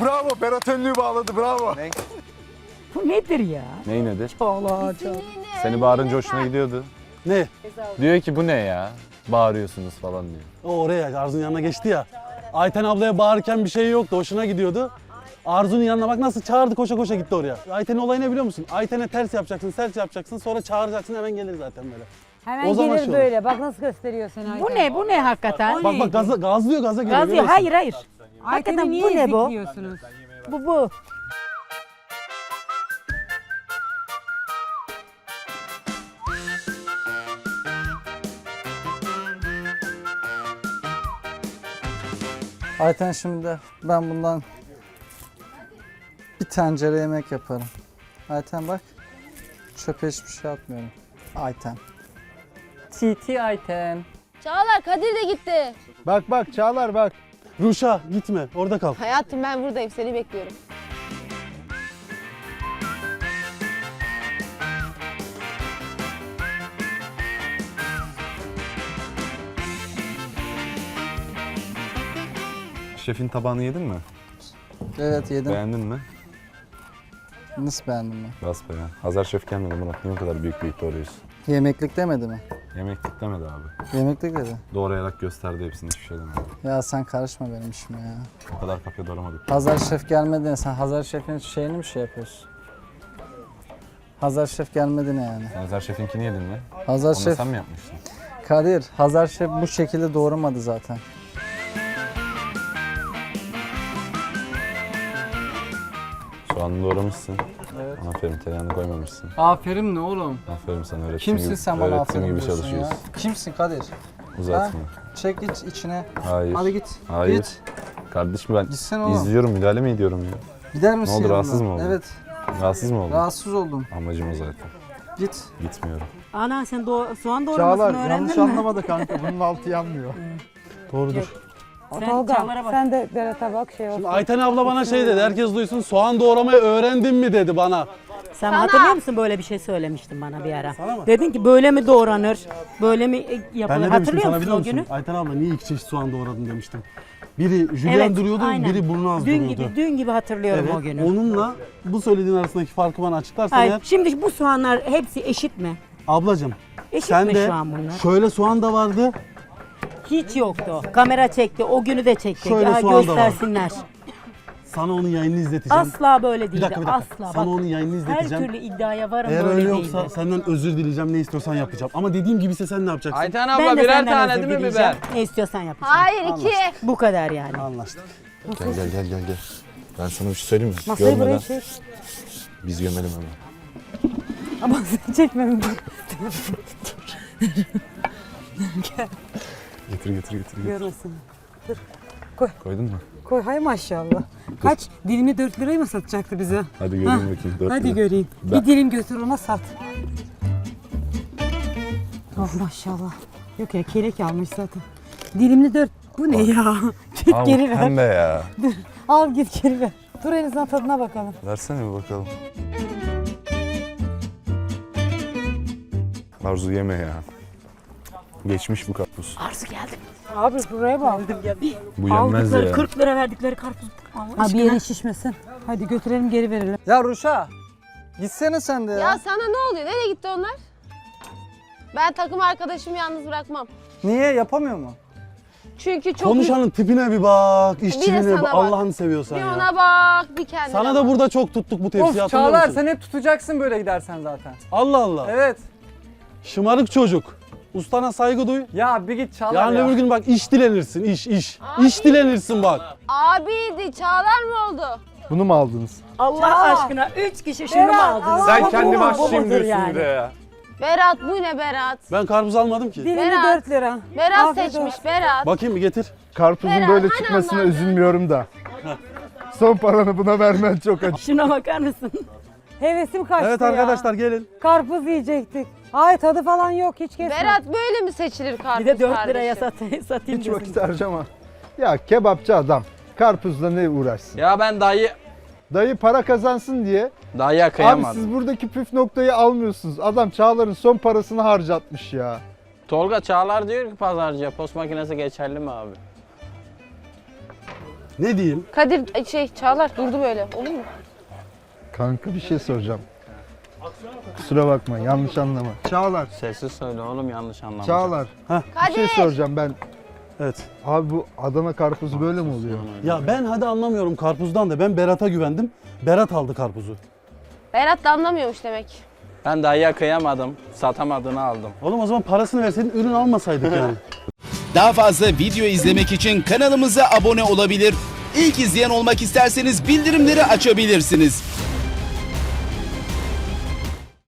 Bravo Berat önlüğü bağladı bravo. Bu nedir ya? Ney nedir? Allah canım. Seni bağırınca hoşuna gidiyordu. Ne? Diyor ki bu ne ya? Bağırıyorsunuz falan diyor. O oraya Arzu'nun yanına geçti ya. Ayten ablaya bağırırken bir şey yoktu. Hoşuna gidiyordu. Arzu'nun yanına bak nasıl çağırdı koşa koşa gitti oraya. Ayten'in olayı ne biliyor musun? Ayten'e ters yapacaksın, ters yapacaksın. Sonra çağıracaksın hemen gelir zaten böyle. Hemen O zaman gelir şey böyle. Bak nasıl gösteriyor seni Ayten. Bu ne? Bu ne hakikaten? Bak bak gazla, gazlıyor gaza geliyor. Gaz yok. görüyorsun. Hayır hayır. Hakikaten bu ne bu? ezikliyorsunuz? Bu bu. Ayten şimdi ben bundan bir tencere yemek yaparım. Ayten bak. Çöpe hiçbir şey atmıyorum. Ayten. TT Ayten. Çağlar Kadir de gitti. Bak bak Çağlar bak. Ruşa gitme orada kal. Hayatım ben buradayım seni bekliyorum. Şefin tabağını yedin mi? Evet yedim. Beğendin mi? Nasıl beğendin mi? Bas be ya. Hazar şef gelmedi Murat. Niye o kadar büyük büyük doğruyorsun? Yemeklik demedi mi? Yemeklik demedi abi. Yemeklik dedi. Doğrayarak gösterdi hepsini hiçbir şey demedi. Ya sen karışma benim işime ya. O kadar kapya doğramadık. Hazar Şef gelmedi. Sen Hazar Şef'in şeyini mi şey yapıyorsun? Hazar Şef gelmedi ne yani? Sen Hazar şefinkini yedin mi? Hazar Onu da Şef, sen mi yapmıştın? Kadir, Hazar Şef bu şekilde doğramadı zaten. Soğanını doğramışsın. Evet. Aferin tereyağını koymamışsın. Aferin ne oğlum? Aferin sana öğrettiğim Kimsin gibi, sen bana öğrettiğim aferin gibi diyorsun çalışıyoruz. ya? Kimsin Kadir? Uzatma. Çek git içine. Hayır. Hadi git. Hayır. Git. Kardeşim ben Gitsene oğlum. izliyorum müdahale mi ediyorum ya? Gider misin oldu, yanımdan? rahatsız mı oldun? Evet. Rahatsız mı oldun? Rahatsız oldum. Amacım o zaten. Git. Gitmiyorum. Ana sen do- soğan Çağlar doğramasını öğrendin yanlış mi? anlamadı kanka bunun altı yanmıyor. Doğrudur. Sen Tolga Çağlar'a bak. sen de Berat'a bak şey olsun. Şimdi Ayten abla bana şey dedi. Herkes duysun soğan doğramayı öğrendin mi dedi bana. Sen hatırlıyor musun böyle bir şey söylemiştin bana bir ara? Sana mı? Dedin ki böyle mi doğranır? Böyle mi e, Ben yapılır? ne demiştim Hatırlıyor sana musun biliyor o musun? günü? Ayten abla niye iki çeşit soğan doğradın demiştim. Biri jülyen duruyordu, aynen. biri burnu az dün duruyordu. gibi, dün gibi hatırlıyorum Evet, o günü. onunla bu söylediğin arasındaki farkı bana açıklarsan Ay, eğer. şimdi bu soğanlar hepsi eşit mi? Ablacım Eşit sen mi de şu an bunlar? şöyle soğan da vardı. Hiç yoktu. Kamera çekti. O günü de çekti. Şöyle Ya soğan da var. göstersinler. Sana onun yayınını izleteceğim. Asla böyle bir değildi. dakika bir dakika. Asla. Sana Bak, onun yayınını her izleteceğim. türlü iddiaya varım Eğer böyle öyle değildi. yoksa senden özür dileyeceğim. Ne istiyorsan yapacağım. Ama dediğim gibi ise sen ne yapacaksın? Ayten ben abla de birer senden tane özür değil mi dileyeceğim. biber? Ne istiyorsan yapacağım. Hayır iki. Bu kadar yani. Anlaştık. Gel gel gel gel gel. Ben sana bir şey söyleyeyim mi? Masayı Görmeden buraya çek. biz gömelim hemen. Ama sen çekmem. Getir getir getir. getir. Görmesin. Koydun mu? Koy hay maşallah. Kaç? Dilimi 4 liraya mı satacaktı bize? Hadi göreyim bakayım. Dört Hadi lira. göreyim. Ben- Bir dilim götür ona sat. Oh maşallah. Yok ya kelek almış zaten. Dilimli 4. Bu ne ya? Git Al, geri ver. Pembe ya. Al git geri ver. Dur en azından tadına bakalım. Versene bir bakalım. Arzu yeme ya. Geçmiş bu karpuz. Arzu geldi. Abi buraya bak. Bu yenmez Aldıkları ya. 40 lira verdikleri karpuz. Allah Ha bir aşkına. yeri şişmesin. Hadi götürelim geri verelim. Ya Ruşa. Gitsene sen de ya. Ya sana ne oluyor? Nereye gitti onlar? Ben takım arkadaşımı yalnız bırakmam. Niye yapamıyor mu? Çünkü çok Konuşanın tipine bir bak, işçiliğine sana bir bak. Allah'ını seviyorsan bir ya. ona bak, bir kendine Sana bak. da burada çok tuttuk bu tepsiyi Of hatırlıyor Çağlar musun? sen hep tutacaksın böyle gidersen zaten. Allah Allah. Evet. Şımarık çocuk. Ustana saygı duy. Ya bir git Çağlar Yarın ya. öbür gün bak iş dilenirsin, iş, iş. Abi. İş dilenirsin bak. Abiydi, Çağlar mı oldu? Bunu mu aldınız? Allah aşkına 3 kişi şunu mu aldınız? Sen kendi bu diyorsun yani? bir de ya. Berat bu ne Berat? Ben karpuz almadım ki. Dilimi Berat. 4 lira. Berat Afiyet seçmiş olsun. Berat. Bakayım bir getir. Karpuzun Berat, böyle çıkmasına üzülmüyorum da. Son paranı buna vermen çok acı. Şuna bakar mısın? Hevesim kaçtı Evet ya. arkadaşlar gelin. Karpuz yiyecektik. Ay tadı falan yok hiç kesme. Berat böyle mi seçilir karpuz Bir de 4 kardeşim? liraya sat, satayım Hiç dedim. vakit harcama. Ya kebapçı adam. Karpuzla ne uğraşsın? Ya ben dayı Dayı para kazansın diye. dayıya Abi kıyamadım. siz buradaki püf noktayı almıyorsunuz. Adam Çağlar'ın son parasını harcatmış ya. Tolga Çağlar diyor ki pazarcıya post makinesi geçerli mi abi? Ne diyeyim? Kadir şey Çağlar durdu böyle olur mu? Kanka bir şey soracağım. Kusura bakma yanlış anlama. Çağlar, Sessiz söyle oğlum yanlış anlama. Çağlar. Bir Kadir. şey soracağım ben. Evet. Abi bu Adana karpuzu böyle mi oluyor? Ya ben hadi anlamıyorum karpuzdan da ben Berat'a güvendim. Berat aldı karpuzu. Berat da anlamıyormuş demek. Ben dayıya kıyamadım. Satamadığını aldım. Oğlum o zaman parasını verseydin ürün almasaydık yani. Daha fazla video izlemek için kanalımıza abone olabilir. İlk izleyen olmak isterseniz bildirimleri açabilirsiniz.